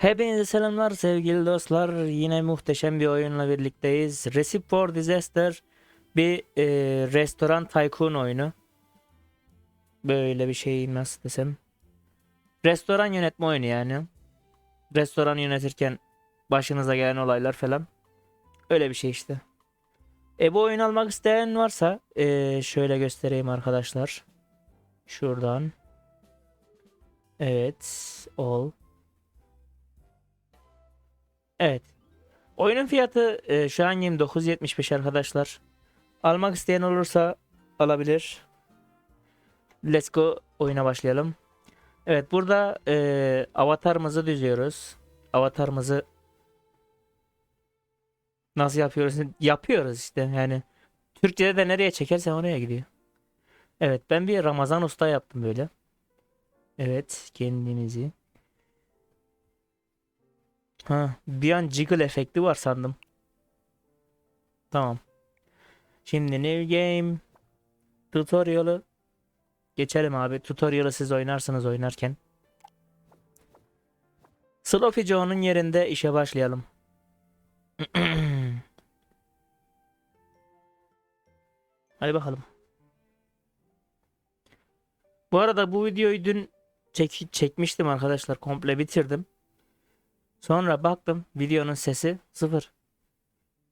Hepinize selamlar sevgili dostlar. Yine muhteşem bir oyunla birlikteyiz. Recipe for Disaster bir e, restoran tycoon oyunu. Böyle bir şey nasıl desem. Restoran yönetme oyunu yani. Restoran yönetirken başınıza gelen olaylar falan. Öyle bir şey işte. E bu oyunu almak isteyen varsa e, şöyle göstereyim arkadaşlar. Şuradan. Evet. All. Evet. Oyunun fiyatı e, şu an 29.75 arkadaşlar. Almak isteyen olursa alabilir. Let's go oyuna başlayalım. Evet burada e, avatarımızı düzüyoruz. Avatarımızı nasıl yapıyoruz? Yapıyoruz işte yani. Türkçe'de de nereye çekersen oraya gidiyor. Evet ben bir Ramazan Usta yaptım böyle. Evet kendimizi. Ha, bir an jiggle efekti var sandım. Tamam. Şimdi new game tutorial'ı geçelim abi. Tutorial'ı siz oynarsınız oynarken. Sloppy Joe'nun yerinde işe başlayalım. Hadi bakalım. Bu arada bu videoyu dün çek çekmiştim arkadaşlar. Komple bitirdim. Sonra baktım videonun sesi sıfır.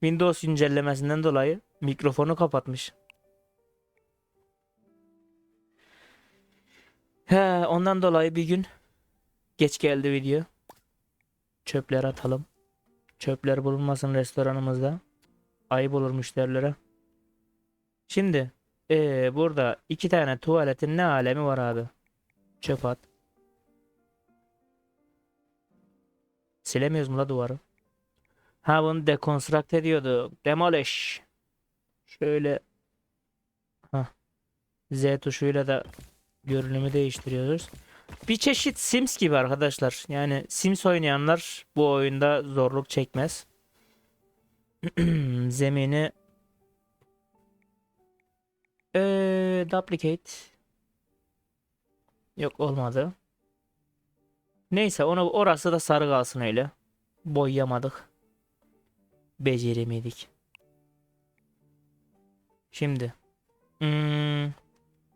Windows güncellemesinden dolayı mikrofonu kapatmış. He, ondan dolayı bir gün geç geldi video. Çöpler atalım. Çöpler bulunmasın restoranımızda. Ayıp olur müşterilere. Şimdi ee, burada iki tane tuvaletin ne alemi var abi? Çöp at. Silemiyoruz mu la duvarı? Ha bunu dekonstrakt ediyorduk. Demolish. Şöyle ha Z tuşuyla da görünümü değiştiriyoruz. Bir çeşit Sims gibi arkadaşlar. Yani Sims oynayanlar bu oyunda zorluk çekmez. Zemini ee, duplicate yok olmadı. Neyse onu orası da sarı kalsın öyle. Boyayamadık. Beceremedik. Şimdi. Hmm,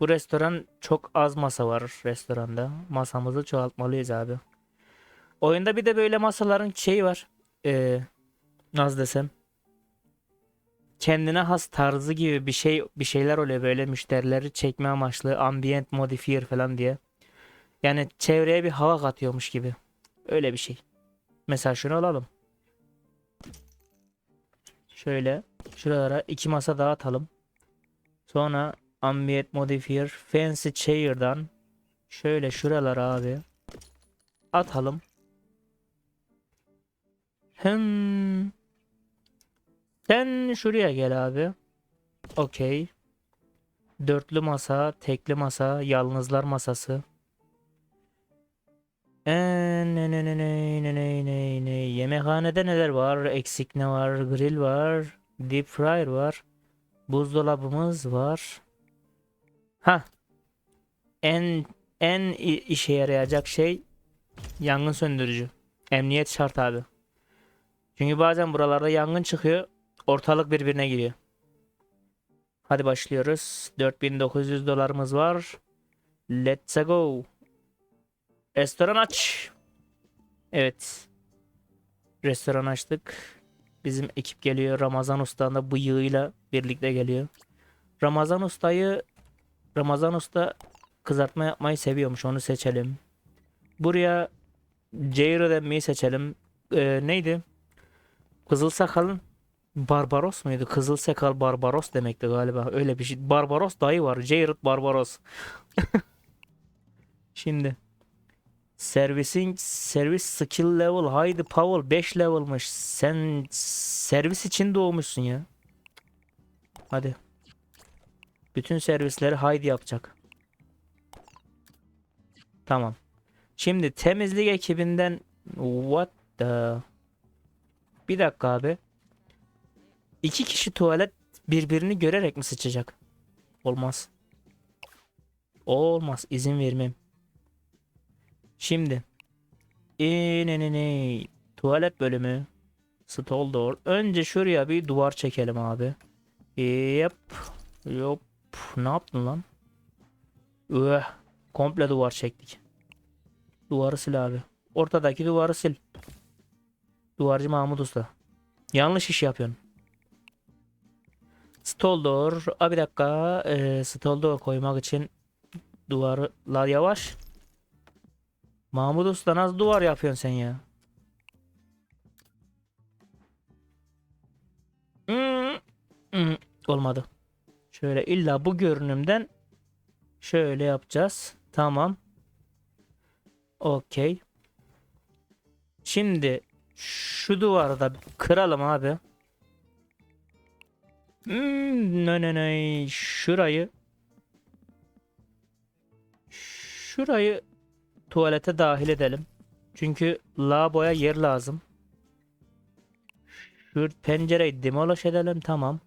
bu restoran çok az masa var restoranda. Masamızı çoğaltmalıyız abi. Oyunda bir de böyle masaların şeyi var. Ee, nasıl desem. Kendine has tarzı gibi bir şey bir şeyler oluyor böyle müşterileri çekme amaçlı ambient modifier falan diye. Yani çevreye bir hava katıyormuş gibi. Öyle bir şey. Mesela şunu alalım. Şöyle şuralara iki masa daha atalım. Sonra ambient modifier fancy chair'dan şöyle şuralara abi atalım. Hmm. Sen şuraya gel abi. Okey. Dörtlü masa, tekli masa, yalnızlar masası. Ee, ne ne ne ne ne ne ne ne yemekhanede neler var? Eksik ne var? Grill var. Deep fryer var. Buzdolabımız var. Ha. En en işe yarayacak şey yangın söndürücü. Emniyet şart abi. Çünkü bazen buralarda yangın çıkıyor. Ortalık birbirine giriyor. Hadi başlıyoruz. 4900 dolarımız var. Let's go. Restoran aç. Evet. Restoran açtık. Bizim ekip geliyor. Ramazan Usta'nın da bıyığıyla birlikte geliyor. Ramazan Usta'yı Ramazan Usta kızartma yapmayı seviyormuş. Onu seçelim. Buraya Jairo demeyi seçelim. Ee, neydi? Kızıl sakalın Barbaros muydu? Kızıl sakal Barbaros demekti galiba. Öyle bir şey. Barbaros dayı var. Jared Barbaros. Şimdi Servicing servis skill level haydi Powell 5 level'mış. Sen servis için doğmuşsun ya. Hadi. Bütün servisleri haydi yapacak. Tamam. Şimdi temizlik ekibinden what the Bir dakika abi. İki kişi tuvalet birbirini görerek mi sıçacak? Olmaz. Olmaz. izin vermem. Şimdi İnenene. Tuvalet bölümü. Stall door. Önce şuraya bir duvar çekelim abi. Yep. Yop. Ne yaptın lan? Üh. Komple duvar çektik. Duvarı sil abi. Ortadaki duvarı sil. Duvarcı Mahmut Usta. Yanlış iş yapıyorsun. Stall door. Aa, bir dakika. Ee, stall door koymak için duvarı la yavaş. Mahmut Usta nasıl duvar yapıyorsun sen ya? Hmm, hmm, Olmadı. Şöyle illa bu görünümden şöyle yapacağız. Tamam. Okey. Şimdi şu duvarı da kıralım abi. Hmm, ne ne ne şurayı şurayı tuvalete dahil edelim. Çünkü lavaboya yer lazım. Şu pencereyi demolish edelim tamam.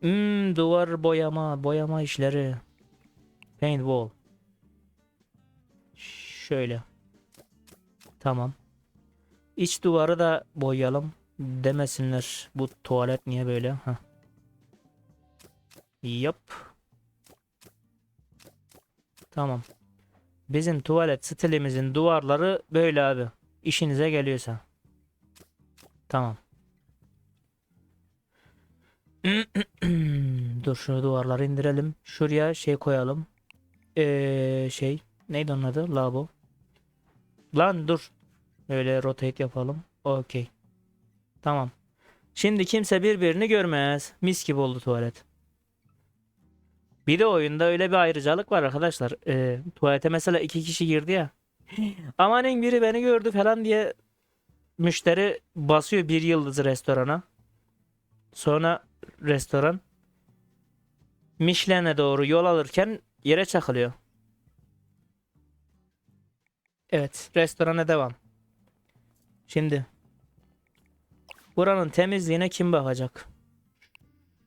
Hmm, duvar boyama boyama işleri. Paint wall. Şöyle. Tamam. İç duvarı da boyayalım. Demesinler bu tuvalet niye böyle. Heh. Yap. Tamam. Bizim tuvalet stilimizin duvarları böyle abi. İşinize geliyorsa. Tamam. Dur şu duvarları indirelim. Şuraya şey koyalım. Ee, şey neydi onun adı? Lavabo. Lan dur. Öyle rotate yapalım. Okey. Tamam. Şimdi kimse birbirini görmez. Mis gibi oldu tuvalet. Bir de oyunda öyle bir ayrıcalık var arkadaşlar. Ee, tuvalete mesela iki kişi girdi ya. Amanın biri beni gördü falan diye müşteri basıyor bir yıldızı restorana. Sonra restoran Michelin'e doğru yol alırken yere çakılıyor. Evet, restorana devam. Şimdi buranın temizliğine kim bakacak?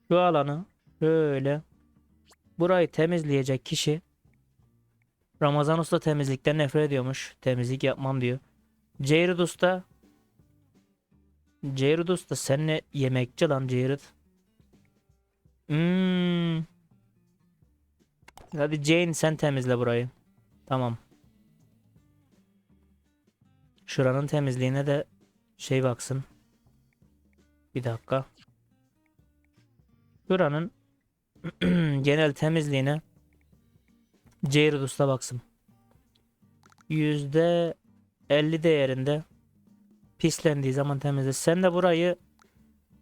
Şu alanı böyle burayı temizleyecek kişi Ramazan Usta temizlikten nefret ediyormuş. Temizlik yapmam diyor. Ceyrid Usta Ceyrid Usta sen ne yemekçi lan Ceyrid? Hmm. Hadi Jane sen temizle burayı. Tamam. Şuranın temizliğine de şey baksın. Bir dakika. Şuranın genel temizliğine Jared Usta baksın. Yüzde 50 değerinde pislendiği zaman temizle. Sen de burayı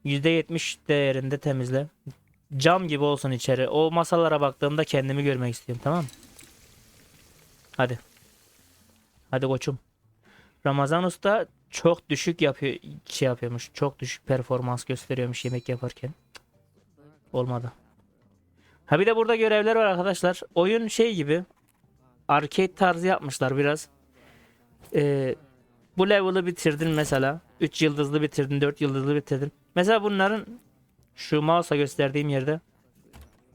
yüzde 70 değerinde temizle. Cam gibi olsun içeri. O masalara baktığımda kendimi görmek istiyorum tamam mı? Hadi. Hadi koçum. Ramazan Usta çok düşük yapıyor şey yapıyormuş. Çok düşük performans gösteriyormuş yemek yaparken. Olmadı. Ha bir de burada görevler var arkadaşlar. Oyun şey gibi. Arcade tarzı yapmışlar biraz. Ee, bu level'ı bitirdin mesela. 3 yıldızlı bitirdin, 4 yıldızlı bitirdin. Mesela bunların şu mouse'a gösterdiğim yerde.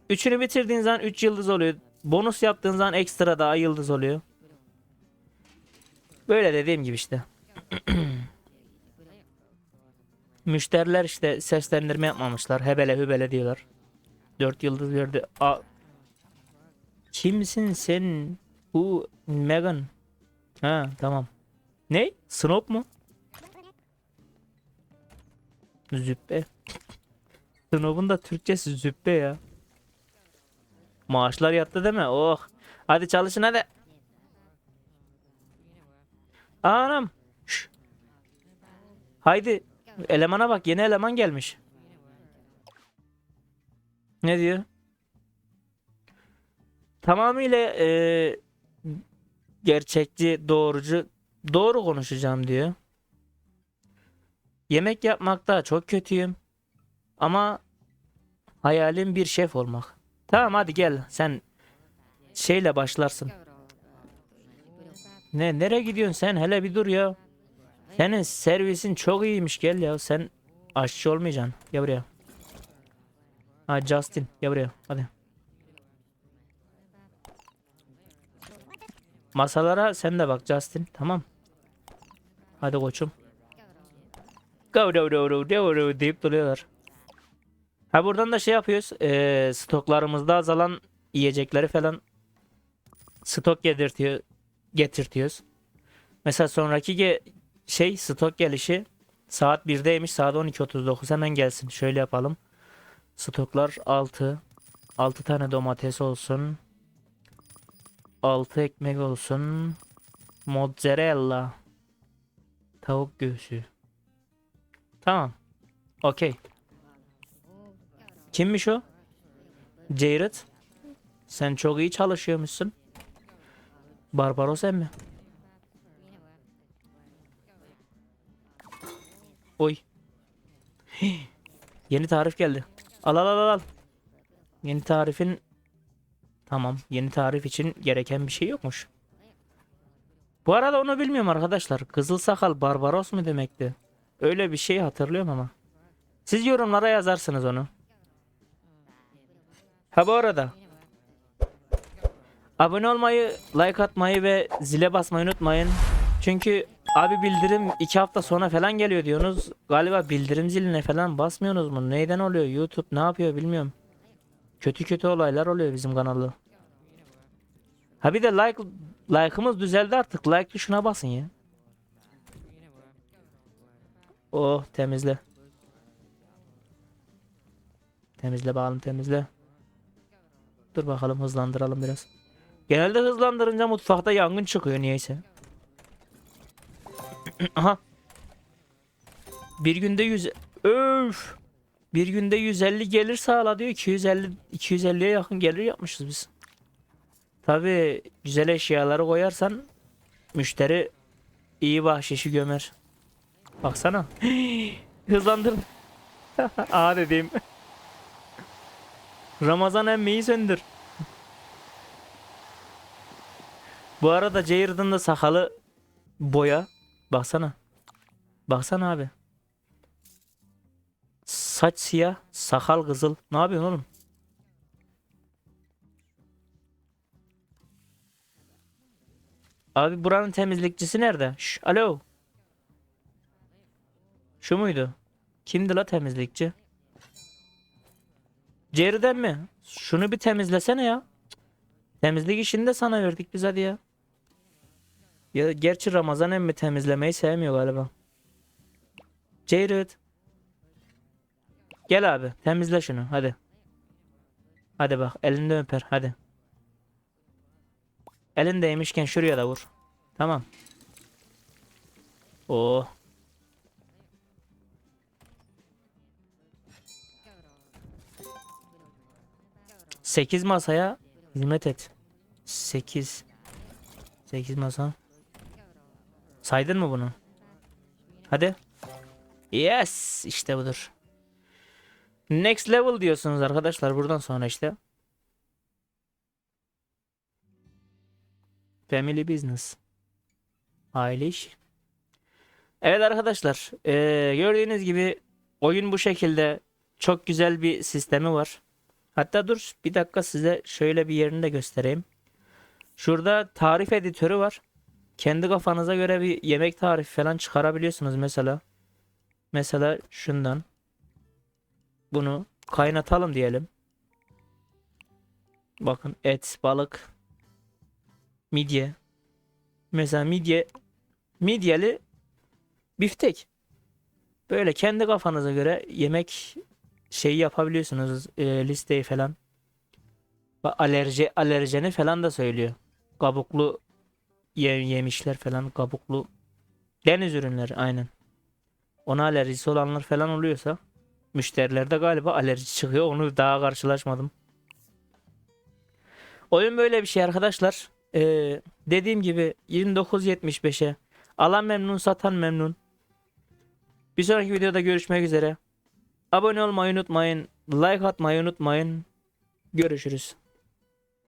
Üçünü bitirdiğin zaman 3 yıldız oluyor. Bonus yaptığın zaman ekstra daha yıldız oluyor. Böyle dediğim gibi işte. Müşteriler işte seslendirme yapmamışlar. Hebele hübele diyorlar. 4 yıldız verdi. A Kimsin sen? Bu Megan. Ha tamam. Ne? Snop mu? Züppe. Snop'un da Türkçesi züppe ya. Maaşlar yattı değil mi? Oh. Hadi çalışın hadi. Anam. Şş. Haydi. Elemana bak yeni eleman gelmiş. Ne diyor? Tamamıyla e, gerçekçi, doğrucu, doğru konuşacağım diyor. Yemek yapmakta çok kötüyüm. Ama hayalim bir şef olmak. Tamam hadi gel sen şeyle başlarsın. Ne nereye gidiyorsun sen? Hele bir dur ya. Senin servisin çok iyiymiş gel ya. Sen aşçı olmayacaksın. Gel buraya. Ha Justin gel buraya. Hadi. Masalara sen de bak Justin. Tamam. Hadi koçum. Go do do do do do deyip duruyorlar. Ha buradan da şey yapıyoruz. Ee, stoklarımızda azalan yiyecekleri falan stok getirtiyor, getirtiyoruz. Mesela sonraki ge şey stok gelişi saat 1'deymiş. Saat 12.39 hemen gelsin. Şöyle yapalım. Stoklar 6. 6 tane domates olsun. 6 ekmek olsun. Mozzarella. Tavuk göğsü. Tamam. Okey. Kimmiş o? Jared. Sen çok iyi çalışıyormuşsun. Barbaros emmi. Oy. Yeni tarif geldi. Al al al al. Yeni tarifin Tamam. Yeni tarif için gereken bir şey yokmuş. Bu arada onu bilmiyorum arkadaşlar. Kızıl sakal Barbaros mu demekti? Öyle bir şey hatırlıyorum ama. Siz yorumlara yazarsınız onu. Ha bu arada. Abone olmayı, like atmayı ve zile basmayı unutmayın. Çünkü abi bildirim 2 hafta sonra falan geliyor diyorsunuz. Galiba bildirim ziline falan basmıyorsunuz mu? Neyden oluyor? YouTube ne yapıyor bilmiyorum. Kötü kötü olaylar oluyor bizim kanalda. Ha bir de like like'ımız düzeldi artık. Like tuşuna basın ya. Oh temizle. Temizle bakalım temizle. Dur bakalım hızlandıralım biraz. Genelde hızlandırınca mutfakta yangın çıkıyor niyeyse. Aha. Bir günde 100 öf. Bir günde 150 gelir sağla diyor. 250 250'ye yakın gelir yapmışız biz. Tabi güzel eşyaları koyarsan müşteri iyi bahşişi gömer. Baksana. Hızlandır. Aa dediğim. Ramazan emmiyi söndür. Bu arada Jared'ın da sakalı boya. Baksana. Baksana abi. Saç siyah, sakal kızıl. Ne yapıyorsun oğlum? Abi buranın temizlikçisi nerede? Şş, alo. Şu muydu? Kimdi la temizlikçi? Jerry'den mi? Şunu bir temizlesene ya. Temizlik işini de sana verdik biz hadi ya. Ya gerçi Ramazan emmi temizlemeyi sevmiyor galiba. Jared. Gel abi temizle şunu hadi. Hadi bak elinde öper hadi. Elindeymişken şuraya da vur. Tamam. Oo. Sekiz masaya hizmet et. Sekiz. Sekiz masa. Saydın mı bunu? Hadi. Yes, işte budur. Next level diyorsunuz arkadaşlar buradan sonra işte. Family business. Aile işi. Evet arkadaşlar, eee, gördüğünüz gibi oyun bu şekilde çok güzel bir sistemi var. Hatta dur bir dakika size şöyle bir yerini de göstereyim. Şurada tarif editörü var. Kendi kafanıza göre bir yemek tarifi falan çıkarabiliyorsunuz mesela. Mesela şundan. Bunu kaynatalım diyelim. Bakın et, balık, midye. Mesela midye midyeli biftek. Böyle kendi kafanıza göre yemek şeyi yapabiliyorsunuz e, listeyi falan. Alerji alerjeni falan da söylüyor. Kabuklu ye, yemişler falan kabuklu deniz ürünleri aynen. Ona alerjisi olanlar falan oluyorsa müşterilerde galiba alerji çıkıyor. Onu daha karşılaşmadım. Oyun böyle bir şey arkadaşlar. Ee, dediğim gibi 29.75'e alan memnun satan memnun. Bir sonraki videoda görüşmek üzere. Abone olmayı unutmayın. Like atmayı unutmayın. Görüşürüz.